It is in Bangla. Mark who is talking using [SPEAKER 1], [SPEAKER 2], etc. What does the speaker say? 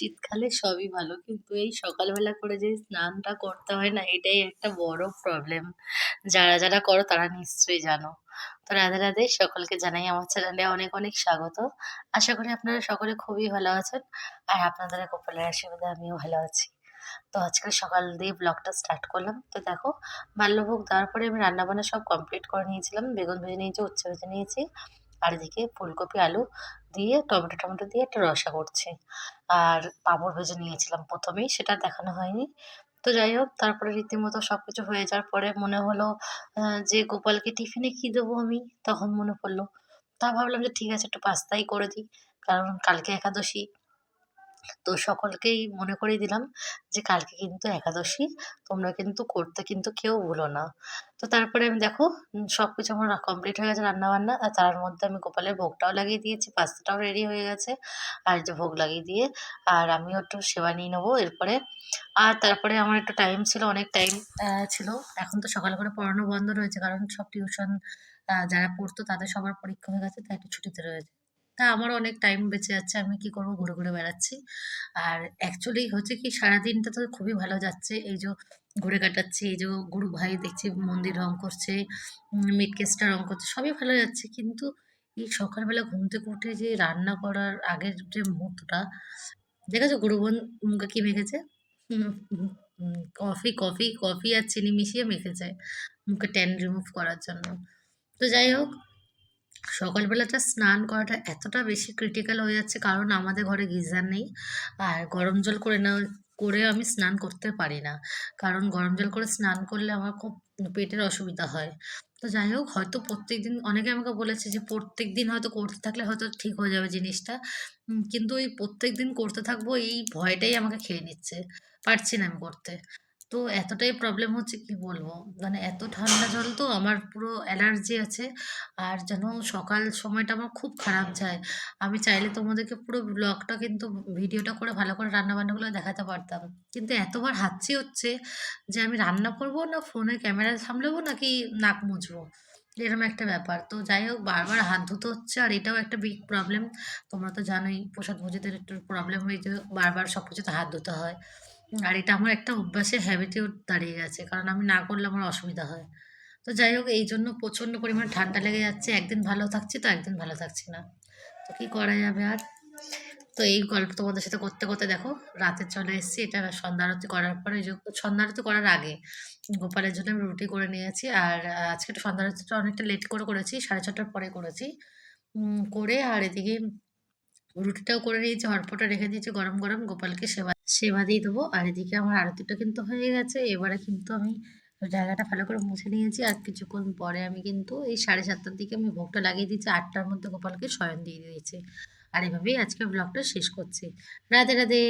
[SPEAKER 1] শীতকালে সবই ভালো। কিন্তু এই সকালবেলা করে যে স্নানটা করতে হয় না, এটাই একটা বড় প্রবলেম। যারা, যারা করো তারা নিশ্চয়ই জানো। তো রাধে, রাধে সকলকে জানাই আমার চ্যানেলে অনেক, অনেক স্বাগত। আশা করি আপনারা সকলে খুবই ভালো আছেন। আর আপনাদের কপালের আশীর্বাদে আমিও ভালো আছি। তো আজকে সকাল দিয়ে ব্লগটা স্টার্ট করলাম। তো দেখো বাল্যভোগ দেওয়ার পরে আমি রান্নাবান্না সব কমপ্লিট করে নিয়েছিলাম। বেগুন ভেজে নিয়েছি, উচ্ছে ভেজে নিয়েছি। আর এদিকে ফুলকপি, আলু দিয়ে টমেটো টমেটো দিয়ে একটা রসা করছে আর পাঁপড় ভেজে নিয়েছিলাম প্রথমেই, সেটা দেখানো হয়নি। তো যাই হোক তারপরে রীতিমতো সব কিছু হয়ে যাওয়ার পরে মনে হলো যে গোপালকে টিফিনে কী দেবো আমি? তখন মনে পড়ল। তা ভাবলাম যে ঠিক আছে একটু পাস্তাই করে দিই। কারণ কালকে একাদশী। তো সকলকেই মনে করিয়ে দিলাম যে কালকে কিন্তু একাদশী, তোমরা কিন্তু করতে কিন্তু কেউ ভুলো না। তো তারপরে আমি দেখো সব কিছু আমার কমপ্লিট হয়ে গেছে রান্নাবান্না, আর তার মধ্যে আমি গোপালের ভোগটাও লাগিয়ে দিয়েছি, পাস্তাটাও রেডি হয়ে গেছে, আর যে ভোগ লাগিয়ে দিয়ে, আর আমিও একটু সেবা নিয়ে নেব এরপরে। আর তারপরে আমার একটু টাইম ছিল, অনেক টাইম ছিল। এখন তো সকাল করে পড়ানো বন্ধ রয়েছে, কারণ সব টিউশন যারা পড়তো তাদের সবার পরীক্ষা হয়ে গেছে, তাই একটু ছুটিতে রয়েছে। তা আমার অনেক টাইম বেঁচে যাচ্ছে, আমি কি করব? ঘুরে ঘুরে বেড়াচ্ছি। আর অ্যাকচুয়ালি হচ্ছে কি সারাদিনটা তো খুবই ভালো যাচ্ছে। এই যে ঘুরে কাটাচ্ছি, এই যে গুরু ভাই দেখছি মন্দির রং করছে মিটকেসটা রং করছে, সবই ভালো যাচ্ছে। কিন্তু এই সকালবেলা ঘুম থেকে উঠে যে রান্না করার আগের যে মুহূর্তটা, দেখেছ গুরু বোন মুখে কি মেখেছে? কফি কফি কফি আর চিনি মিশিয়ে মেখেছে, মুখে ট্যান রিমুভ করার জন্য। তো যাই হোক সকালবেলাটা স্নান করাটা এতটা বেশি ক্রিটিক্যাল হয়ে যাচ্ছে, কারণ আমাদের ঘরে গিজার নেই। আর গরম জল করে না, করে আমি স্নান করতে পারি না। কারণ গরম জল করে স্নান করলে আমার খুব পেটের অসুবিধা হয়। তো যাই হোক, হয়তো প্রত্যেক দিন অনেকে আমাকে বলেছে যে প্রত্যেক দিন হয়তো করতে থাকলে হয়তো ঠিক হয়ে যাবে জিনিসটা। কিন্তু ওই প্রত্যেক দিন করতে থাকব, এই ভয়টাই আমাকে খেয়ে নিচ্ছে। পারছি না আমি করতে। তো এতটাই প্রবলেম হচ্ছে কি বলব? মানে এত ঠান্ডা জল তো আমার পুরো অ্যালার্জি আছে। আর যেন সকাল সময়টা আমার খুব খারাপ যায়। আমি চাইলে তোমাদেরকে পুরো ব্লগটা কিন্তু ভিডিওটা করে ভালো করে রান্নাবান্নাগুলো দেখাতে পারতাম। কিন্তু এতবার হাঁচি হচ্ছে যে আমি রান্না করব না, ফোনে ক্যামেরা সামলাবো নাকি নাক মুছবো? এরকম একটা ব্যাপার। তো যাই হোক, বারবার হাত ধুতে হচ্ছে আর এটাও একটা বিগ প্রবলেম তোমরা তো জানোই প্রসাদ ভোজীদের একটু প্রবলেম হয়ে যে বারবার সব কিছুতে হাত ধুতে হয়। আর এটা আমার একটা অভ্যাসের হ্যাবিটেও দাঁড়িয়ে গেছে, কারণ আমি না করলে আমার অসুবিধা হয়। তো যাই হোক, এই জন্য প্রচণ্ড পরিমাণে ঠান্ডা লেগে যাচ্ছে, একদিন ভালো থাকছি তো একদিন ভালো থাকছি না। তো কী করা যাবে আর? তো এই গল্প তোমাদের সাথে করতে করতে দেখো, রাতে চলে এসেছি, এটা সন্ধ্যা আরতি করার পরে সন্ধ্যা আরতি করার আগে গোপালের জন্য আমি রুটি করে নিয়েছি, আর আজকে একটু সন্ধ্যা আরতিটা অনেকটা লেট করে করেছি, সাড়ে ছটার পরে করেছি। করে আর এদিকে রুটিটাও করে নিয়েছি, হটপটে রেখে দিয়েছি, গরম গরম, গোপালকে সেবা সেবা দিয়ে দেবো। আর এদিকে আমার আরতিটা কিন্তু হয়ে গেছে। এবারে কিন্তু আমি জায়গাটা ভালো করে মুছে নিয়েছি। আর কিছুক্ষণ পরে আমি কিন্তু এই সাড়ে সাতটার দিকে আমি ভোগটা লাগিয়ে দিয়েছি। আটটার মধ্যে গোপালকে শয়ন দিয়ে দিয়েছি। আর এভাবেই আজকে ব্লগটা শেষ করছি। রাধে রাধে।